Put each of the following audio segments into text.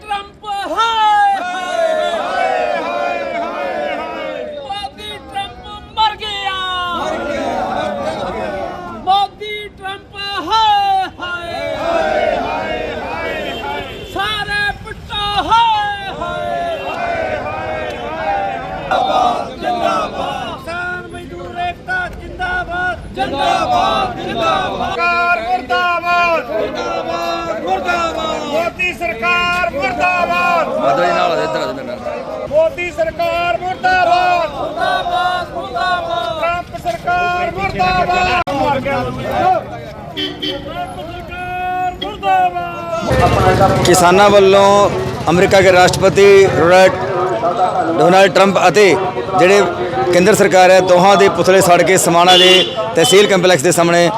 Trump ਹਾਏ ਹਾਏ Modi Trump ਮਰ ਗਿਆ ਮਰ ਗਿਆ ਮੋਦੀ ਟਰੰਪ ਹਾਏ ਹਾਏ ਹਾਏ ਸਾਰੇ ਪੁੱਟਾ ਹਾਏ ਹਾਏ ਹਾਏ ਜਿੰਦਾਬਾਦ ਜਿੰਦਾਬਾਦ ਜਿੰਦਾਬਾਦ ਜਿੰਦਾਬਾਦ ਮੋਦੀ ਸਰਕਾਰ ਮੁਰਦਾਬਾਦ। ਜੀ ਨਾਲ ਇੱਧਰ ਆ ਮੇਰੇ ਨਾਲ। ਮੋਦੀ ਸਰਕਾਰ ਮੁਰਦਾਬਾਦ। ਮੁਰਦਾਬਾਦ ਮੁਰਦਾਬਾਦ। ਟਰੰਪ ਸਰਕਾਰ ਮੁਰਦਾਬਾਦ। ਮਰ ਗਿਆ ਟਰੰਪ ਸਰਕਾਰ ਮੁਰਦਾਬਾਦ ਕਿਸਾਨਾਂ ਵੱਲੋਂ ਅਮਰੀਕਾ ਦੇ ਰਾਸ਼ਟਰਪਤੀ ਡੋਨਾਲਡ ਡੋਨਾਲਡ ਟਰੰਪ ਅਤੇ ਜਿਹੜੇ ਕੇਂਦਰ ਸਰਕਾਰ ਹੈ ਦੋਹਾਂ ਦੇ ਪੁਤਲੇ ਸੜ ਕੇ ਸਮਾਣਾ ਦੇ ਤਹਿਸੀਲ ਕੰਪਲੈਕਸ ਦੇ ਸਾਹਮਣੇ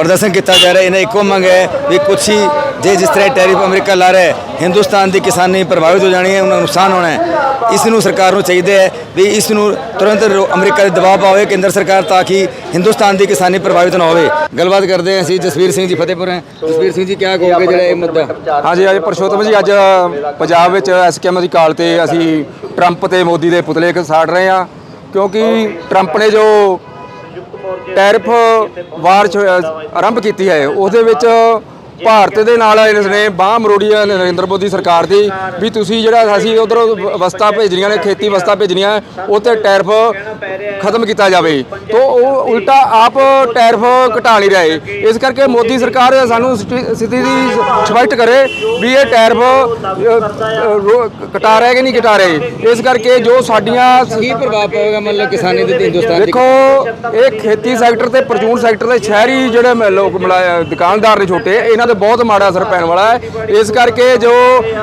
ਪ੍ਰਦਰਸ਼ਨ ਕੀਤਾ ਜਾ ਰਿਹਾ ਇਹਨਾਂ ਇੱਕੋ ਮੰਗ ਹੈ ਵੀ ਕੁਛ ਹੀ ਜੇ ਜਿਸ ਤਰ੍ਹਾਂ ਟੈਰਿਫ ਅਮਰੀਕਾ ਲਾ ਰਿਹਾ ਹੈ ਹਿੰਦੁਸਤਾਨ ਦੀ ਕਿਸਾਨੀ ਪ੍ਰਭਾਵਿਤ ਹੋ ਜਾਣੀ ਹੈ ਉਹਨਾਂ ਨੂੰ ਨੁਕਸਾਨ ਹੋਣਾ ਹੈ। ਇਸ ਨੂੰ ਸਰਕਾਰ ਨੂੰ ਚਾਹੀਦਾ ਹੈ ਵੀ ਇਸ ਨੂੰ ਤੁਰੰਤ ਰੋ- ਅਮਰੀਕਾ ਦੇ ਦਬਾਅ ਪਾਵੇ ਕੇਂਦਰ ਸਰਕਾਰ ਤਾਂ ਕਿ ਹਿੰਦੁਸਤਾਨ ਦੀ ਕਿਸਾਨੀ ਪ੍ਰਭਾਵਿਤ ਨਾ ਹੋਵੇ। ਗੱਲਬਾਤ ਕਰਦੇ ਹਾਂ ਅਸੀਂ ਜਸਵੀਰ ਸਿੰਘ ਜੀ ਫਤਿਹਪੁਰ ਹੈ। ਜਸਵੀਰ ਸਿੰਘ ਜੀ ਕੀ ਕਹੋਗੇ ਜਿਹੜਾ ਇਹ ਮੁੱਦਾ? ਹਾਂਜੀ ਅੱਜ ਪਰਸ਼ੋਤਮ ਜੀ ਅੱਜ ਪੰਜਾਬ ਵਿੱਚ ਐਸਕੇਐਮ ਦੀ ਕਾਲ ਤੇ ਅਸੀਂ ਟਰੰਪ ਤੇ ਮੋਦੀ ਦੇ ਪੁਤਲੇ ਇੱਕ ਸਾੜ ਰਹੇ ਹਾਂ। ਕਿਉਂਕਿ ਟਰੰਪ ਨੇ ਜੋ ਟੈਰਿਫ ਵਾਰ ਚ ਆਰੰਭ ਕੀਤੀ ਹੈ। ਉਹਦੇ ਵਿੱਚ ਭਾਰਤ ਦੇ ਨਾਲ ਇਸ ਨੇ ਬਾਹ ਮਰੋੜੀ ਹੈ ਨਰਿੰਦਰ ਮੋਦੀ ਸਰਕਾਰ ਦੀ ਵੀ ਤੁਸੀਂ ਜਿਹੜਾ ਅਸੀਂ ਉਧਰ ਵਸਤਾਂ ਭੇਜਣੀਆਂ ਨੇ ਖੇਤੀ ਵਸਤਾਂ ਭੇਜਣੀਆਂ ਤੇ ਟੈਰਿਫ ਖਤਮ ਕੀਤਾ ਜਾਵੇ। ਤੋਂ ਉਹ ਉਲਟਾ ਆਪ ਟੈਰਿਫ ਘਟਾ ਨਹੀਂ ਰਹੇ। ਇਸ ਕਰਕੇ ਮੋਦੀ ਸਰਕਾਰ ਸਾਨੂੰ ਸਥਿ- ਸਥਿਤੀ ਦੀ ਸਪਸ਼ਟ ਕਰੇ ਵੀ ਇਹ ਟੈਰਿਫ ਘਟਾ ਰਹੇ ਕਿ ਨਹੀਂ ਘਟਾ ਰਹੇ। ਇਸ ਕਰਕੇ ਜੋ ਸਾਡੀਆਂ ਕੀ ਪ੍ਰਭਾਵ ਪਵੇਗਾ ਮਤਲਬ ਕਿਸਾਨੀ ਤੇ ਹਿੰਦੁਸਤਾਨ ਦੀ ਦੇਖੋ ਇਹ ਖੇਤੀ ਸੈਕਟਰ ਤੇ ਪ੍ਰਚੂਨ ਸੈਕਟਰ ਦੇ ਸ਼ਹਿਰੀ ਜਿਹੜੇ ਲੋਕ ਦੁਕਾਨਦਾਰ ਨੇ ਛੋਟੇ ਇਹਨਾਂ ਤੇ ਬਹੁਤ ਮਾੜਾ ਅਸਰ ਪੈਣ ਵਾਲਾ ਹੈ। ਇਸ ਕਰਕੇ ਜੋ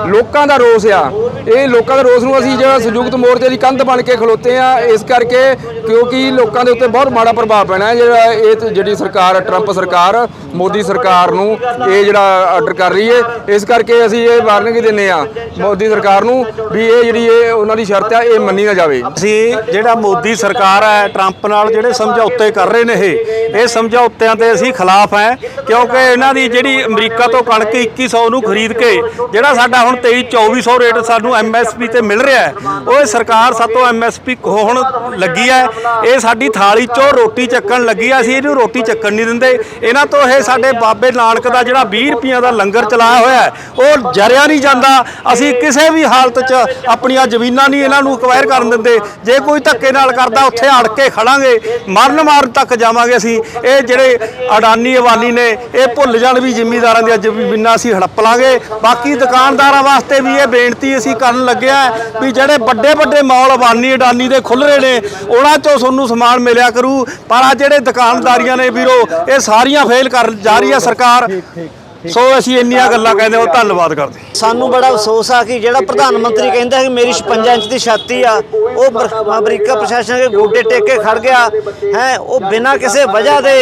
ਲੋਕਾਂ ਦਾ ਰੋਸ ਆ, ਇਹ ਲੋਕਾਂ ਦੇ ਰੋਸ ਨੂੰ ਅਸੀਂ ਜਿਹੜਾ ਸੰਯੁਕਤ ਮੋਰਚੇ ਦੀ ਕੰਧ ਬਣ ਕੇ ਖਲੋਤੇ ਆ, ਇਸ ਕਰਕੇ ਕਿਉਂਕਿ ਲੋਕਾਂ ਦੇ ਉੱਤੇ ਬਹੁਤ ਮਾੜਾ ਪ੍ਰਭਾਵ ਪੈਣਾ ਹੈ। ਜਿਹੜਾ ਇਹ ਜਿਹੜੀ ਸਰਕਾਰ ਟਰੰਪ ਸਰਕਾਰ, ਮੋਦੀ ਸਰਕਾਰ ਨੂੰ ਇਹ ਜਿਹੜਾ ਆਰਡਰ ਕਰ ਰਹੀ ਹੈ ਇਸ ਕਰਕੇ ਅਸੀਂ ਇਹ ਵਾਰਨਿੰਗ ਦਿੰਨੇ ਆ ਮੋਦੀ ਸਰਕਾਰ ਨੂੰ ਵੀ ਇਹ ਜਿਹੜੀ ਇਹ ਉਹਨਾਂ ਦੀ ਸ਼ਰਤ ਆ, ਇਹ ਮੰਨੀ ਨਾ ਜਾਵੇ। ਅਸੀਂ ਜਿਹੜਾ ਮੋਦੀ ਸਰਕਾਰ ਹੈ ਟਰੰਪ ਨਾਲ ਜਿਹੜੇ ਸਮਝੌਤੇ ਕਰ ਰਹੇ ਨੇ ਇਹ ਇਹ ਸਮਝੌਤਿਆਂ ਤੇ ਅਸੀਂ ਖਿਲਾਫ ਹੈ ਕਿਉਂਕਿ ਇਹਨਾਂ ਦੀ ਜਿਹੜੀ ਅਮਰੀਕਾ ਤੋਂ ਕਣਕ 2100 ਨੂੰ ਖਰੀਦ ਕੇ, ਜਿਹੜਾ ਸਾਡਾ ਹੁਣ 23 2400 ਰੇਟ ਸਾਨੂੰ ਐਮਐਸਪੀ ਤੇ ਮਿਲ ਰਿਹਾ ਹੈ, ਉਹ ਇਹ ਸਰਕਾਰ ਸਾਤੋਂ ਐਮਐਸਪੀ ਹੁਣ ਲੱਗੀ ਹੈ। ਇਹ ਸਾਡੀ ਥਾਲੀ ਚੋਂ ਰੋਟੀ ਚੱਕਣ ਲੱਗੀ ਹੈ, ਅਸੀਂ ਇਹਨੂੰ ਰੋਟੀ ਚੱਕਣ ਨਹੀਂ ਦਿੰਦੇ। ਇਹਨਾਂ ਤੋਂ ਇਹ ਸਾਡੇ ਬਾਬੇ ਨਾਨਕ ਦਾ ਜਿਹੜਾ 20 ਰੁਪਈਆਂ ਦਾ ਲੰਗਰ ਚਲਾਇਆ ਹੋਇਆ ਉਹ ਜਰਿਆ ਨਹੀਂ ਜਾਂਦਾ। ਅਸੀਂ ਕਿਸੇ ਵੀ ਹਾਲਤ 'ਚ ਆਪਣੀਆਂ ਜ਼ਮੀਨਾਂ ਨਹੀਂ ਇਹਨਾਂ ਨੂੰ ਅਕਵਾਇਰ ਕਰਨ ਦਿੰਦੇ। ਜੇ ਕੋਈ ਧੱਕੇ ਨਾਲ ਕਰਦਾ, ਉੱਥੇ ਅੜ ਕੇ ਖੜਾਂਗੇ। ਮਰਨ ਮਾਰਨ ਤੱਕ ਜਾਵਾਂਗੇ ਅਸੀਂ। ਇਹ ਜਿਹੜੇ ਅਡਾਨੀ ਅਵਾਨੀ ਨੇ, ਇਹ ਭੁੱਲ ਜਾਣ ਵੀ ਜ਼ਿਮੀਂਦਾਰਾਂ ਦੀਆਂ ਜ਼ਮੀਨਾਂ ਅਸੀਂ ਹੜੱਪ ਲਾਂਗੇ ਬਾਕੀ ਦੁਕਾਨਦਾਰਾਂ ਵਾਸਤੇ ਵੀ ਇਹ ਬੇਨਤੀ ਅਸੀਂ ਕਰਨ ਲੱਗਿਆ ਹੈ ਵੀ ਜਿਹੜੇ ਵੱਡੇ ਵੱਡੇ ਮਾਲ ਅਵਾਨੀ ਅਡਾਨੀ ਦੇ ਖੁੱਲ ਰਹੇ ਨੇ ਉਹਨਾਂ ਚੋਂ ਤੁਹਾਨੂੰ ਸਮਾਨ ਮਿਲਿਆ ਕਰੂ। ਪਰ ਆ ਜਿਹੜੇ ਦੁਕਾਨਦਾਰੀਆਂ ਨੇ ਵੀਰੋ ਇਹ ਸਾਰੀਆਂ ਫੇਲ ਕਰ ਜਾ ਰਹੀ ਹੈ ਸਰਕਾਰ। ਸੋ ਅਸੀਂ ਇੰਨੀਆਂ ਗੱਲਾਂ ਕਹਿੰਦੇ ਉਹ ਧੰਨਵਾਦ ਕਰਦੇ ਸਾਨੂੰ ਬੜਾ ਅਫਸੋਸ ਆ ਕਿ ਜਿਹੜਾ ਪ੍ਰਧਾਨ ਮੰਤਰੀ ਕਹਿੰਦਾ ਕਿ ਮੇਰੀ 56 ਇੰਚ ਦੀ ਛਾਤੀ ਆ ਉਹ ਅਮਰੀਕਾ ਪ੍ਰਸ਼ਾਸਨ ਦੇ ਗੋਡੇ ਟੇਕ ਕੇ ਖੜ ਗਿਆ। ਹੈ ਉਹ ਬਿਨਾਂ ਕਿਸੇ ਵਜ੍ਹਾ ਦੇ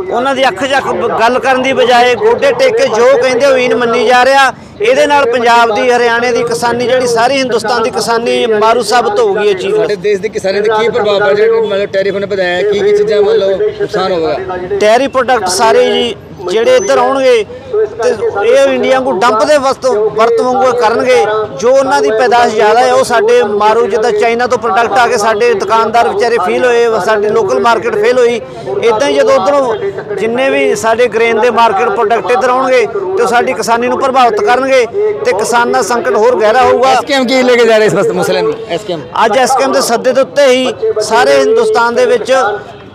ਉਹਨਾਂ ਦੀ ਅੱਖ ਬ- ਗੱਲ ਕਰਨ ਦੀ ਬਜਾਏ ਗੋਡੇ ਟੇਕ ਕੇ ਜੋ ਕਹਿੰਦੇ ਉਹ ਇਨ ਮੰਨੀ ਜਾ ਰਿਹਾ। ਇਹਦੇ ਨਾਲ ਪੰਜਾਬ ਦੀ ਹਰਿਆਣੇ ਦੀ ਕਿਸਾਨੀ ਜਿਹੜੀ ਸਾਰੀ ਹਿੰਦੁਸਤਾਨ ਦੀ ਕਿਸਾਨੀ ਮਾਰੂ ਸਾਬਤ ਹੋਊਗੀ ਇਹ ਚੀਜ਼ ਸਾਡੇ ਦੇਸ਼ ਦੀ ਕਿਸਾਨੀ ਤੇ ਕੀ ਪ੍ਰਭਾਵ ਪੈ ਜਿਹੜਾ ਮਤਲਬ ਟੈਰਿਫ ਨੇ ਵਧਾਇਆ ਕੀ ਕੀ ਚੀਜ਼ਾਂ ਮਤਲਬ ਨੁਕਸਾਨ ਹੋਵੇਗਾ ਡੈਰੀ ਪ੍ਰੋਡਕਟ ਸਾਰੇ ਜੀ ਜਿਹੜੇ ਇੱਧਰ ਆਉਣਗੇ ਤੇ ਇਹ ਇੰਡੀਆ ਨੂੰ ਡੰਪ ਦੇ ਵਸਤ ਵਰਤ ਵਾਂਗੂ ਕਰਨਗੇ। ਜੋ ਉਹਨਾਂ ਦੀ ਪੈਦਾਸ਼ ਜ਼ਿਆਦਾ ਹੈ ਉਹ ਸਾਡੇ ਮਾਰੂ ਜਿੱਦਾਂ ਚਾਈਨਾ ਤੋਂ ਪ੍ਰੋਡਕਟ ਆ ਕੇ ਸਾਡੇ ਦੁਕਾਨਦਾਰ ਵਿਚਾਰੇ ਫੀਲ ਹੋਏ ਸਾਡੇ ਲੋਕਲ ਮਾਰਕੀਟ ਫੇਲ ਹੋਈ। ਇਦਾਂ ਹੀ ਜਦੋਂ ਉਧਰੋਂ ਜਿੰਨੇ ਵੀ ਸਾਡੇ ਗ੍ਰੇਨ ਦੇ ਮਾਰਕੀਟ ਪ੍ਰੋਡਕਟ ਇੱਧਰ ਆਉਣਗੇ ਤੇ ਸਾਡੀ ਕਿਸਾਨੀ ਨੂੰ ਪ੍ਰਭਾਵਿਤ ਕਰਨਗੇ ਤੇ ਕਿਸਾਨ ਦਾ ਸੰਕਟ ਹੋਰ ਗਹਿਰਾ ਹੋਊਗਾ। ਐਸਕੇਐਮ ਕੀ ਲੈ ਕੇ ਜਾ ਰਹੇ ਇਸ ਵਸ- ਮਸਲੇ ਨੂੰ? ਐਸਕੇਐਮ ਅੱਜ ਐਸਕੇਐਮ ਦੇ ਸੱਦੇ ਦੇ ਉੱਤੇ ਹੀ ਸਾਰੇ ਹਿੰਦੁਸਤਾਨ ਦੇ ਵਿੱਚ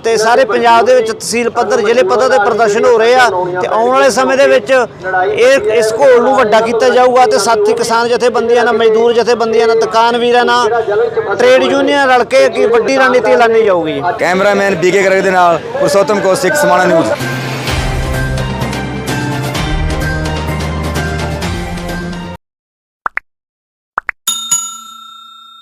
ਤੇ ਸਾਰੇ ਪੰਜਾਬ ਦੇ ਵਿੱਚ ਤਹਿਸੀਲ ਪੱਧਰ, ਜ਼ਿਲ੍ਹੇ ਪੱਧਰ 'ਤੇ ਪ੍ਰਦਰਸ਼ਨ ਹੋ ਰਹੇ ਆ ਤੇ ਆਉਣ ਵਾਲੇ ਸਮੇਂ ਦੇ ਵਿੱਚ ਇਹ ਇਸ ਘੋਲ ਨੂੰ ਵੱਡਾ ਕੀਤਾ ਜਾਊਗਾ ਤੇ ਸਾਥੀ ਕਿਸਾਨ ਜਥੇਬੰਦੀਆਂ ਨਾਲ, ਮਜ਼ਦੂਰ ਜਥੇਬੰਦੀਆਂ ਨਾਲ, ਦੁਕਾਨ ਵੀਰਾਂ ਨਾਲ ਟ੍ਰੇਡ ਯੂਨੀਅਨ ਰਲ ਕੇ ਕੀ ਵੱਡੀ ਰਣਨੀਤੀ ਐਲਾਨੀ ਜਾਊਗੀ। ਕੈਮਰਾਮੈਨ ਬੀਕੇ ਗਰਗ ਦੇ ਨਾਲ ਪੁਰਸ਼ੋਤਮ ਕੌਸ਼ਿਕ ਸਮਾਣਾ ਨਿਊਜ਼।